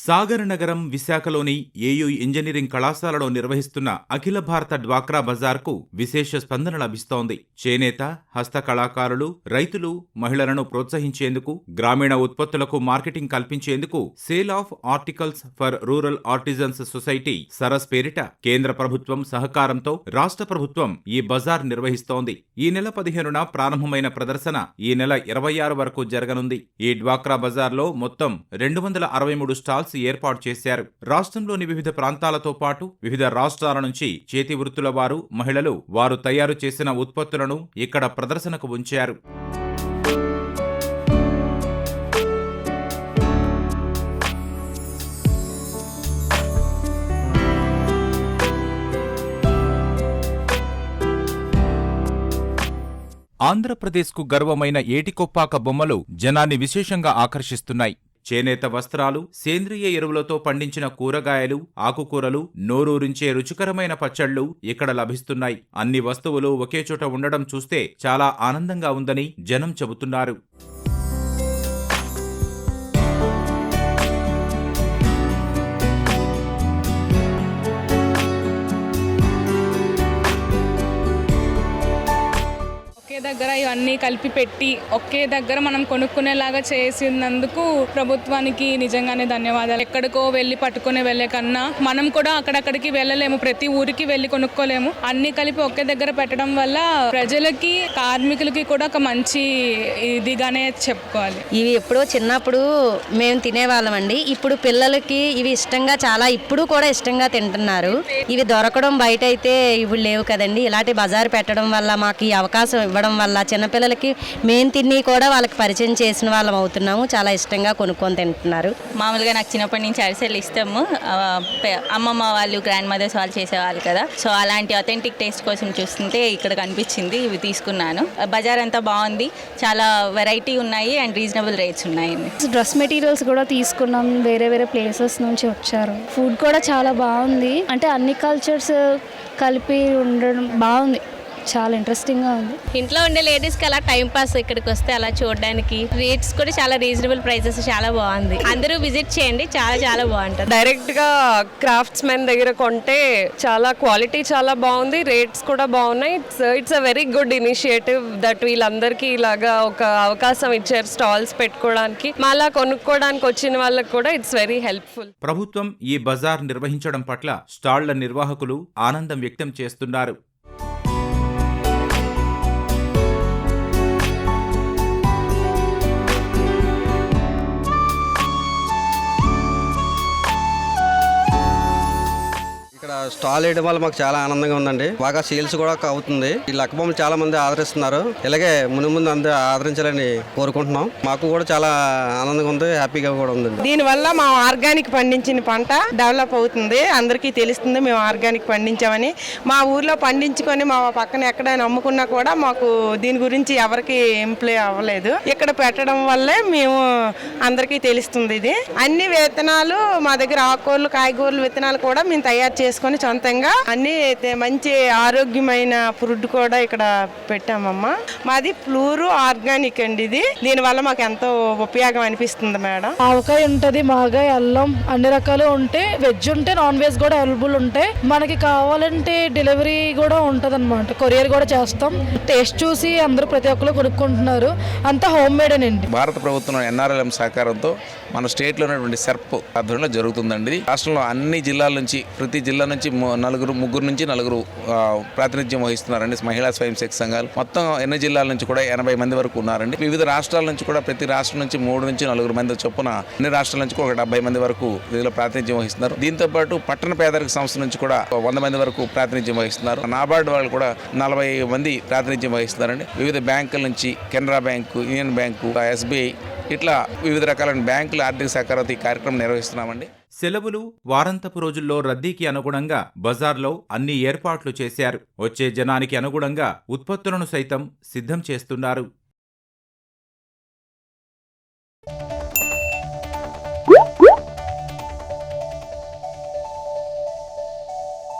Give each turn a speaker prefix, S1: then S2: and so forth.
S1: సాగర్ నగరం విశాఖలోని AU engineering కళాశాలలో నిర్వహిస్తున్న అఖిల భారత డ్వాక్రా బజార్కు విశేష స్పందన లభిస్తోంది. చేనేత హస్త కళాకారులు రైతులు మహిళలను ప్రోత్సహించేందుకు గ్రామీణ ఉత్పత్తులకు మార్కెటింగ్ కల్పించేందుకు sale of articles for rural artisans society Saras పేరిట కేంద్ర ప్రభుత్వం సహకారంతో రాష్ట్ర ప్రభుత్వం ఈ బజార్ నిర్వహిస్తోంది. ఈ నెల పదిహేనున ప్రారంభమైన ప్రదర్శన ఈ నెల ఇరవై ఆరు వరకు జరగనుంది. ఈ డ్వాక్రా బజార్లో మొత్తం రెండు వందల అరవై మూడు స్టాల్స్ ఏర్పాటు చేశారు. రాష్ట్రంలోని వివిధ ప్రాంతాలతో పాటు వివిధ రాష్ట్రాల నుంచి చేతి వృత్తుల వారు మహిళలు వారు తయారు చేసిన ఉత్పత్తులను ఇక్కడ ప్రదర్శనకు ఉంచారు. ఆంధ్రప్రదేశ్కు గర్వమైన ఏటికొప్పాక బొమ్మలు జనాన్ని విశేషంగా ఆకర్షిస్తున్నాయి. చేనేత వస్త్రాలు సేంద్రియ ఎరువులతో పండించిన కూరగాయలు ఆకుకూరలు నోరూరించే రుచికరమైన పచ్చళ్ళు ఇక్కడ లభిస్తున్నాయి. అన్ని వస్తువులు ఒకే చోట ఉండడం చూస్తే చాలా ఆనందంగా ఉందని జనం చెబుతున్నారు.
S2: దగ్గర అన్నీ కలిపి పెట్టి ఒకే దగ్గర మనం కొనుక్కునేలాగా చేసినందుకు ప్రభుత్వానికి నిజంగానే ధన్యవాదాలు. ఎక్కడికో వెళ్ళి పట్టుకుని వెళ్ళే కన్నా మనం కూడా అక్కడక్కడికి వెళ్ళలేము ప్రతి ఊరికి వెళ్ళి కొనుక్కోలేము. అన్ని కలిపి ఒకే దగ్గర పెట్టడం వల్ల ప్రజలకి కార్మికులకి కూడా ఒక మంచి ఇదిగానే చెప్పుకోవాలి.
S3: ఇవి ఎప్పుడో చిన్నప్పుడు మేము తినేవాళ్ళం అండి. ఇప్పుడు పిల్లలకి ఇవి ఇష్టంగా చాలా ఇప్పుడు కూడా ఇష్టంగా తింటున్నారు. ఇవి దొరకడం బయట అయితే ఇప్పుడు లేవు కదండి. ఇలాంటి బజార్ పెట్టడం వల్ల మాకు ఈ అవకాశం ఇవ్వడం వల్ల చిన్నపిల్లలకి మేము తిని కూడా వాళ్ళకి పరిచయం చేసిన వాళ్ళం అవుతున్నాము. చాలా ఇష్టంగా కొనుక్కొని తింటున్నారు.
S4: మామూలుగా నాకు చిన్నప్పటి నుంచి అరిసెలు పె- అమ్మమ్మ వాళ్ళు గ్రాండ్ మదర్స్ వాళ్ళు చేసేవాళ్ళు కదా. సో అలాంటి అథెంటిక్ టేస్ట్ కోసం చూస్తుంటే ఇక్కడ కనిపించింది. ఇవి తీసుకున్నాను. బజార్ అంతా బాగుంది. చాలా వెరైటీ ఉన్నాయి అండ్ రీజనబుల్ రేట్స్ ఉన్నాయి.
S5: డ్రెస్ మెటీరియల్స్ కూడా తీసుకున్నాం. వేరే వేరే ప్లేసెస్ నుంచి వచ్చారు. ఫుడ్ కూడా చాలా బాగుంది. అంటే అన్ని కల్చర్స్ కలిపి ఉండడం బాగుంది. చాలా ఇంట్రెస్టింగ్గా ఉంది.
S6: ఇంట్లో ఉండే లేడీస్కి అలా టైం పాస్ ఇక్కడికి వస్తే అలా చూడడానికి రేట్స్ కూడా చాలా రీజనబుల్ ప్రైసెస్ చాలా బాగుంది. అందరూ విజిట్ చేయండి చాలా చాలా బాగుంటుంది.
S7: డైరెక్ట్గా క్రాఫ్ట్స్ మెన్ దగ్గర కొంటే చాలా క్వాలిటీ చాలా బాగుంది రేట్స్ కూడా బాగున్నాయి. It's it's a very good initiative that వీళ్ళందరికీ ఇలాగా ఒక అవకాశం ఇచ్చారు స్టాల్స్ పెట్టుకోవడానికి. మళ్ళా కొనుక్కోవడానికి వచ్చిన వాళ్ళకి కూడా ఇట్స్ వెరీ హెల్ప్ఫుల్
S1: ప్రభుత్వం ఈ బజార్ నిర్వహించడం పట్ల స్టాళ్ళ నిర్వాహకులు ఆనందం వ్యక్తం చేస్తున్నారు.
S8: స్టాల్ వేయడం వల్ల మాకు చాలా ఆనందంగా ఉందండి. బాగా సేల్స్ కూడా అవుతుంది. ఈ లక్కబొమ్మలు చాలా మంది ఆదరిస్తున్నారు. ఇలాగే ముందు ముందు అందరూ ఆదరించాలని కోరుకుంటున్నాం. మాకు కూడా చాలా ఆనందంగా ఉంది హ్యాపీగా కూడా ఉంది
S9: దీనివల్ల మా ఆర్గానిక్ పండించిన పంట డెవలప్ అవుతుంది. అందరికీ తెలుస్తుంది మేము ఆర్గానిక్ పండించామని. మా ఊర్లో పండించుకొని మా పక్కన ఎక్కడైనా అమ్ముకున్నా కూడా మాకు దీని గురించి ఎవరికి ఎంప్లాయ్ అవ్వలేదు. ఇక్కడ పెట్టడం వల్లే మేము అందరికీ తెలుస్తుంది ఇది. అన్ని విత్తనాలు మా దగ్గర ఆకుకూరలు కాయగూరలు విత్తనాలు కూడా మేము తయారు చేసుకొని సొంతంగా అన్ని అయితే మంచి ఆరోగ్యమైన ఫుడ్ కూడా ఇక్కడ పెట్టామమ్మా. మాది ప్లూరు ఆర్గానిక్ అండి ఇది. దీనివల్ల మాకు ఎంతో ఉపయోగం అనిపిస్తుంది మేడం.
S5: ఆవకాయ ఉంటుంది మాగాయ అల్లం అన్ని రకాలు ఉంటే వెజ్ ఉంటే నాన్ వెజ్ కూడా అవైలబుల్ ఉంటాయి మనకి కావాలంటే డెలివరీ కూడా ఉంటుంది అనమాట కొరియర్ కూడా చేస్తాం. టేస్ట్ చూసి అందరూ ప్రతి ఒక్కరు కొనుక్కుంటున్నారు. అంతా హోమ్ మేడ్ అండి
S10: భారత ప్రభుత్వం ఎన్ఆర్ఎల్ఎం సహకారంతో మన స్టేట్లో ఉన్నటువంటి సెర్ప్ ఆధ్వర్యంలో జరుగుతుందండి. ఇది రాష్ట్రంలో అన్ని జిల్లాల నుంచి ప్రతి జిల్లా నుంచి నుంచి నలుగురు ముగ్గురు నుంచి నలుగురు ప్రాతినిధ్యం వహిస్తున్నారండి మహిళా స్వయం శక్తి సంఘాలు. మొత్తం ఎన్ని జిల్లాల నుంచి కూడా ఎనభై మంది వరకు ఉన్నారండి. వివిధ రాష్ట్రాల నుంచి కూడా ప్రతి రాష్ట్రం నుంచి మూడు నుంచి నలుగురు మంది చొప్పున అన్ని రాష్ట్రాల నుంచి కూడా ఒక డెబ్బై మంది వరకు దీనిలో ప్రాతినిధ్యం వహిస్తున్నారు. దీంతో పాటు పట్టణ పేదరిక సంస్థ నుంచి కూడా వంద మంది వరకు ప్రాతినిధ్యం వహిస్తున్నారు. నాబార్డు వాళ్ళు కూడా నలభై మంది ప్రాతినిధ్యం వహిస్తున్నారండి. వివిధ బ్యాంకుల నుంచి Canara bank union bank SBI ఇట్లా వివిధ రకాలైన బ్యాంకుల ఆర్థిక సహకారంతో ఈ కార్యక్రమం నిర్వహిస్తున్నామండి.
S1: సెలవులు వారాంతపు రోజుల్లో రద్దీకి అనుగుణంగా బజార్లో అన్ని ఏర్పాట్లు చేశారు. వచ్చే జనానికి అనుగుణంగా ఉత్పత్తులను సైతం సిద్ధం చేస్తున్నారు.